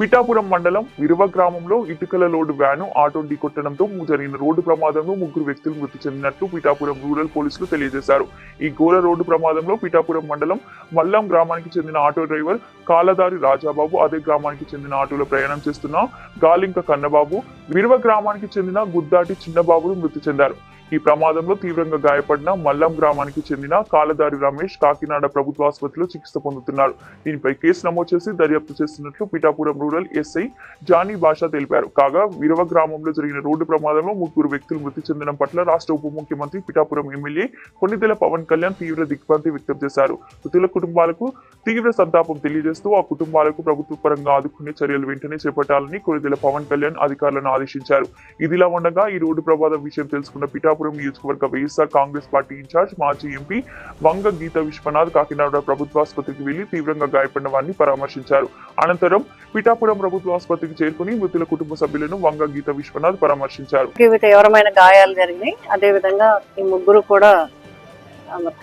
పిఠాపురం మండలం విరువ గ్రామంలో ఇటుకల లోడు వ్యాను ఆటో ఢీకొట్టడంతో జరిగిన రోడ్డు ప్రమాదంలో ముగ్గురు వ్యక్తులు మృతి చెందినట్లు పిఠాపురం రూరల్ పోలీసులు తెలియజేశారు. ఈ ఘోర రోడ్డు ప్రమాదంలో పిఠాపురం మండలం మల్లం గ్రామానికి చెందిన ఆటో డ్రైవర్ కాలదారి రాజాబాబు అదే గ్రామానికి చెందిన ఆటోలో ప్రయాణం చేస్తున్న గాలింక కన్నబాబు విరువ గ్రామానికి చెందిన గుద్దాటి చిన్నబాబులు మృతి చెందారు. ఈ ప్రమాదంలో తీవ్రంగా గాయపడిన మల్లం గ్రామానికి చెందిన కాలదారి రమేష్ కాకినాడ ప్రభుత్వ ఆసుపత్రిలో చికిత్స పొందుతున్నారు దీనిపై కేసు నమోదు చేసి దర్యాప్తు చేస్తున్నట్లు పిఠాపురం రూరల్ ఎస్ఐ జానీ భాష తెలిపారు. కాగా విరవ గ్రామంలో జరిగిన రోడ్డు ప్రమాదంలో ముగ్గురు వ్యక్తులు మృతి చెందడం పట్ల రాష్ట్ర ఉప ముఖ్యమంత్రి పిఠాపురం ఎమ్మెల్యే కొన్నిదెల పవన్ కళ్యాణ్ తీవ్ర దిగ్భ్రాంతి వ్యక్తం చేశారు. మృతుల కుటుంబాలకు తీవ్ర సంతాపం తెలియజేస్తూ ఆ కుటుంబాలకు ప్రభుత్వ పరంగా ఆదుకునే చర్యలు వెంటనే చేపట్టాలని కొనిదెల పవన్ కళ్యాణ్ అధికారులను ఆదేశించారు. ఇదిలా ఉండగా ఈ రోడ్డు ప్రమాదం విషయం తెలుసుకున్న పిఠాపురం నియోజకవర్గ వైఎస్ఆర్ కాంగ్రెస్ పార్టీ ఇన్ఛార్జ్ మాజీ ఎంపీ వంగ గీత విశ్వనాథ్ కాకినాడ ప్రభుత్వ ఆసుపత్రికి వెళ్ళి తీవ్రంగా గాయపడిన వారిని పరామర్శించారు. అనంతరం పిఠాపురం ప్రభుత్వ ఆసుపత్రికి చేరుకుని మృతుల కుటుంబ సభ్యులను వంగ గీత విశ్వనాథ్ పరామర్శించారు. తీవ్రమైన గాయాలు జరిగినాయి. అదే విధంగా ఈ ముగ్గురు కూడా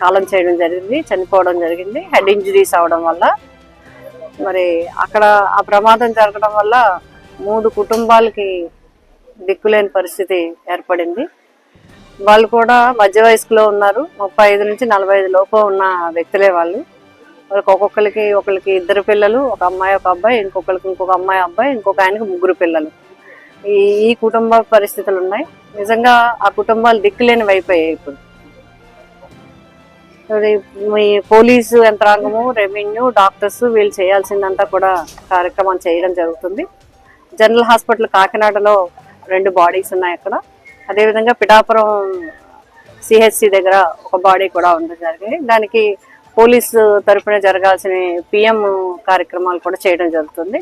కాలం చేయడం జరిగింది చనిపోవడం జరిగింది. హెడ్ ఇంజరీస్ అవడం వల్ల మరి అక్కడ ఆ ప్రమాదం జరగడం వల్ల మూడు కుటుంబాలకి దిక్కులేని పరిస్థితి ఏర్పడింది. వాళ్ళు కూడా మధ్య వయసులో ఉన్నారు. ముప్పై ఐదు నుంచి నలభై ఐదు లోపు ఉన్న వ్యక్తులే వాళ్ళు. వాళ్ళకి ఒక్కొక్కరికి ఒకరికి ఇద్దరు పిల్లలు ఒక అమ్మాయి ఒక అబ్బాయి ఇంకొకరికి ఇంకొక అమ్మాయి అబ్బాయి ఇంకొక ఆయనకి ముగ్గురు పిల్లలు. ఈ ఈ కుటుంబ పరిస్థితులు ఉన్నాయి. నిజంగా ఆ కుటుంబాలు దిక్కులేనివి అయిపోయాయి ఇప్పుడు. మీ పోలీసు యంత్రాంగము రెవెన్యూ డాక్టర్స్ వీళ్ళు చేయాల్సిందంతా కూడా కార్యక్రమం చేయడం జరుగుతుంది. జనరల్ హాస్పిటల్ కాకినాడలో రెండు బాడీస్ ఉన్నాయి అక్కడ. అదేవిధంగా పిఠాపురం సిహెచ్సి దగ్గర ఒక బాడీ కూడా ఉండడం జరిగింది. దానికి పోలీసు తరపున జరగాల్సిన పిఎం కార్యక్రమాలు కూడా చేయడం జరుగుతుంది.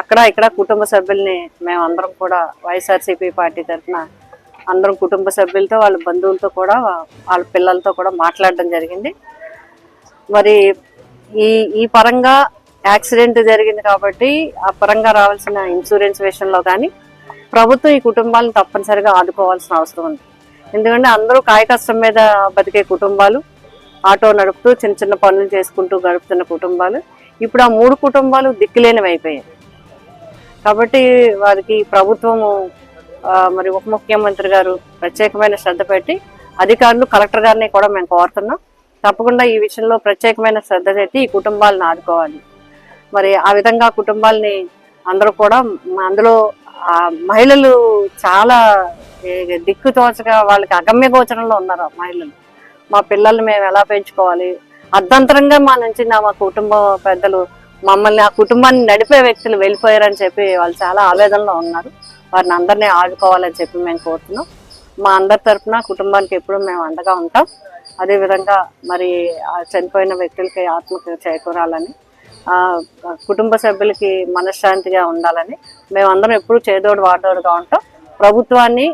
అక్కడ ఇక్కడ కుటుంబ సభ్యుల్ని మేము అందరం కూడా వైఎస్ఆర్సీపీ పార్టీ తరఫున అందరం కుటుంబ సభ్యులతో వాళ్ళ బంధువులతో కూడా వాళ్ళ పిల్లలతో కూడా మాట్లాడడం జరిగింది. మరి ఈ ఈ పరంగా యాక్సిడెంట్ జరిగింది కాబట్టి ఆ పరంగా రావాల్సిన ఇన్సూరెన్స్ విషయంలో కానీ ప్రభుత్వం ఈ కుటుంబాలను తప్పనిసరిగా ఆదుకోవాల్సిన అవసరం ఉంది. ఎందుకంటే అందరూ కాయ కష్టం మీద బతికే కుటుంబాలు ఆటో నడుపుతూ చిన్న చిన్న పనులు చేసుకుంటూ గడుపుతున్న కుటుంబాలు ఇప్పుడు ఆ మూడు కుటుంబాలు దిక్కులేనివి అయిపోయాయి కాబట్టి వారికి ప్రభుత్వము మరి ఉప ముఖ్యమంత్రి గారు ప్రత్యేకమైన శ్రద్ధ పెట్టి అధికారులు కలెక్టర్ గారిని కూడా మేము కోరుతున్నాం. తప్పకుండా ఈ విషయంలో ప్రత్యేకమైన శ్రద్ధ పెట్టి ఈ కుటుంబాలను ఆదుకోవాలి. మరి ఆ విధంగా కుటుంబాలని అందరూ కూడా అందులో ఆ మహిళలు చాలా దిక్కు తోచగా వాళ్ళకి అగమ్య గోచరంలో ఉన్నారు ఆ మహిళలు. మా పిల్లల్ని మేము ఎలా పెంచుకోవాలి? అర్ధంతరంగా మా నుంచి నా మా కుటుంబ పెద్దలు మమ్మల్ని ఆ కుటుంబాన్ని నడిపే వ్యక్తులు వెళ్ళిపోయారని చెప్పి వాళ్ళు చాలా ఆవేదనలో ఉన్నారు. వారిని అందరినీ ఆడుకోవాలని చెప్పి మేము కోరుతున్నాం. మా అందరి తరఫున కుటుంబానికి ఎప్పుడు మేము అండగా ఉంటాం. అదే విధంగా మరి చనిపోయిన వ్యక్తులకి ఆత్మకు చేకూరాలని కుటుంబ సభ్యులకి మనశ్శాంతిగా ఉండాలని మేమందరం ఎప్పుడు చేదోడు వాడోడుగా ఉంటాం. ప్రభుత్వాన్ని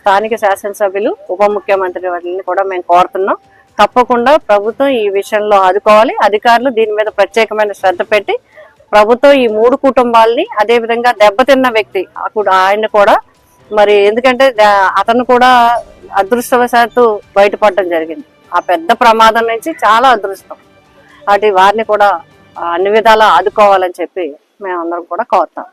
స్థానిక శాసనసభ్యులు ఉప ముఖ్యమంత్రి వారిని కూడా మేము కోరుతున్నాం. తప్పకుండా ప్రభుత్వం ఈ విషయంలో ఆదుకోవాలి. అధికారులు దీని మీద ప్రత్యేకమైన శ్రద్ధ పెట్టి ప్రభుత్వం ఈ మూడు కుటుంబాలని అదేవిధంగా దెబ్బతిన్న వ్యక్తి ఆయన కూడా మరి ఎందుకంటే అతను కూడా అదృష్టవశాత్తు బయటపడడం జరిగింది. ఆ పెద్ద ప్రమాదం నుంచి చాలా అదృష్టం. వాటి వారిని కూడా అన్ని విధాలా ఆదుకోవాలని చెప్పి మేమందరం కూడా కోరుతాం.